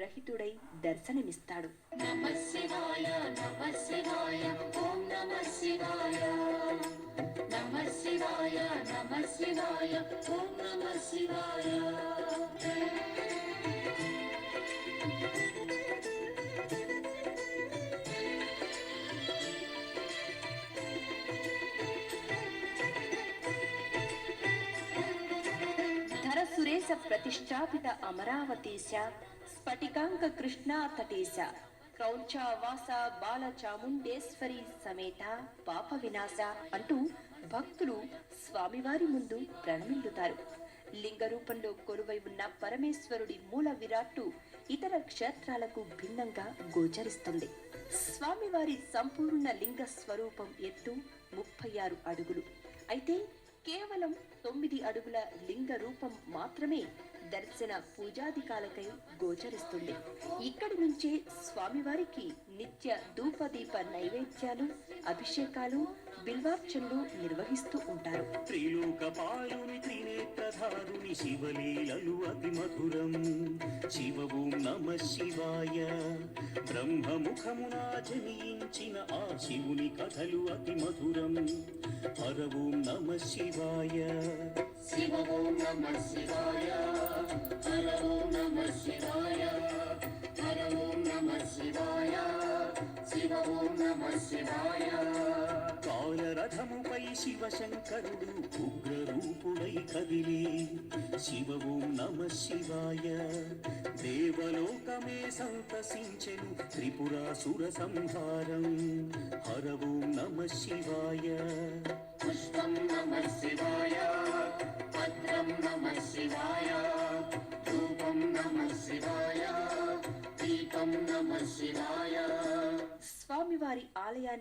రహితుడై దర్శనమిస్తాడు. నమ శివాయ దేశ ప్రతిష్టాపిత అమరావతీశ స్ఫటికాంక కృష్ణాతటేశ క్రౌంచావాస బాల చాముండేశ్వరి సమేత పాప వినాశ అంటూ భక్తులు స్వామివారి ముందు ప్రణమిల్లుతారు. లింగ రూపంలో కొలువై ఉన్న పరమేశ్వరుడి మూల విరాట్టు ఇతర క్షేత్రాలకు భిన్నంగా గోచరిస్తుంది. స్వామివారి సంపూర్ణ లింగ స్వరూపం ఎత్తు ముప్పై ఆరు అడుగులు. అయితే కేవలం తొమ్మిది అడుగుల లింగ రూపం మాత్రమే దర్శన పూజాధికాలకై గోచరిస్తుంది. ఇక్కడి నుంచే స్వామివారికి నిత్య ధూపదీప నైవేద్యాలు అభిషేకాలు బిల్వార్చనలు నిర్వహిస్తూ ఉంటారు. త్రిలోకపాలుని త్రినేత్రధారుని శివలీలలు అతి మధురం. శివ ఓం నమ శివాయ. బ్రహ్మముఖమునా జనించిన ఆ శివుని కథలు అతి మధురం. హర ఓం నమ శివాయ. శివ ఓం నమ శివాయ. హర ఓం నమ శివాయ. హర ఓం నమ శివాయ. శివ ఓం నమ శివాయ. కాలరథముపై శివశంకరుడు ఉగ్రరూపుడై కదిలి. శివ ఓం నమ శివాయ. దేవలోకమే సంతసించెను త్రిపురాసుర సంహారం. హర ఓం నమ శివాయ పుష్పం నమ శివాయ పత్రం నమ శివాయ ధూపం నమ శివాయ దీపం నమ శివాయ స్వామివారి ఆలయానికి